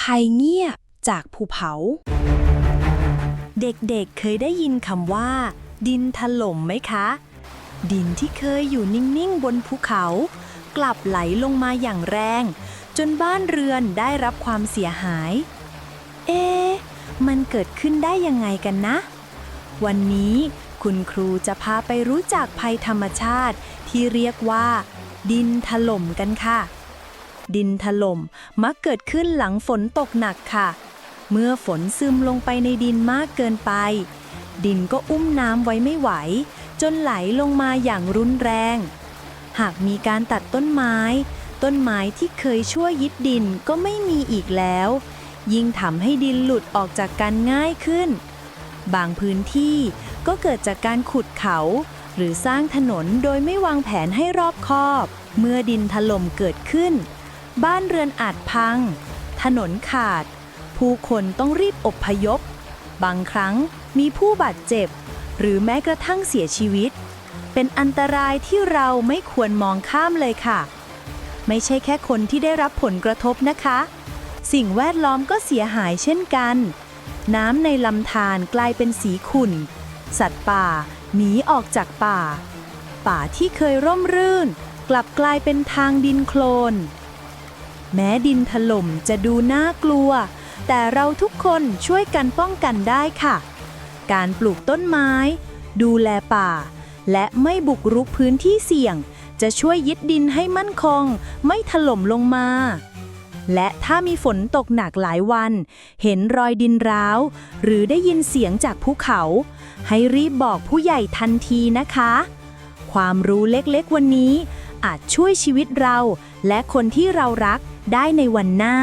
ภัยเงียบจากภูเขา เด็กๆเเคยได้ยินคำว่า ดินถล่มไหมคะ ดินที่เคยอยู่นิ่ง ๆ บนภูเขา กลับไหลลงมาอย่างแรง จนบ้านเรือนได้รับความเสียหาย เอ๊ะมันเกิดขึ้นได้ยังไงกันนะ วันนี้คุณครูจะพาไปรู้จักภัยธรรมชาติที่เรียกว่า ดินถล่มกันค่ะ ดินถล่มมักเกิดขึ้นหลังฝนตกหนักค่ะ เมื่อฝนซึมลงไปในดินมากเกินไป ดินก็อุ้มน้ำไว้ไม่ไหว จนไหลลงมาอย่างรุนแรง หากมีการตัดต้นไม้ ต้นไม้ที่เคยช่วยยึดดินก็ไม่มีอีกแล้ว ยิ่งทำให้ดินหลุดออกจากกันง่ายขึ้น บางพื้นที่ก็เกิดจากการขุดเขาหรือสร้างถนนโดยไม่วางแผนให้รอบคอบ เมื่อดินถล่มเกิดขึ้น บ้านเรือนอาจพัง ถนนขาด ผู้คนต้องรีบอพยพ บางครั้งมีผู้บาดเจ็บ หรือแม้กระทั่งเสียชีวิต เป็นอันตรายที่เราไม่ควรมองข้ามเลยค่ะ ไม่ใช่แค่คนที่ได้รับผลกระทบนะคะ สิ่งแวดล้อมก็เสียหายเช่นกัน น้ำในลำธารกลายเป็นสีขุ่น สัตว์ป่าหนีออกจากป่า ป่าที่เคยร่มรื่น กลับกลายเป็นทางดินโคลน แม้ดินถล่มจะดูน่ากลัว แต่เราทุกคนช่วยกันป้องกันได้ค่ะ การปลูกต้นไม้ ดูแลป่า และไม่บุกรุกพื้นที่เสี่ยง จะช่วยยึดดินให้มั่นคง ไม่ถล่มลงมาและถ้ามีฝนตกหนักหลายวัน เห็นรอยดินร้าว หรือได้ยินเสียงจากภูเขา ให้รีบบอกผู้ใหญ่ทันทีนะคะ ความรู้เล็กๆวันนี้ อาจช่วยชีวิตเรา และคนที่เรารักได้ในวันหน้า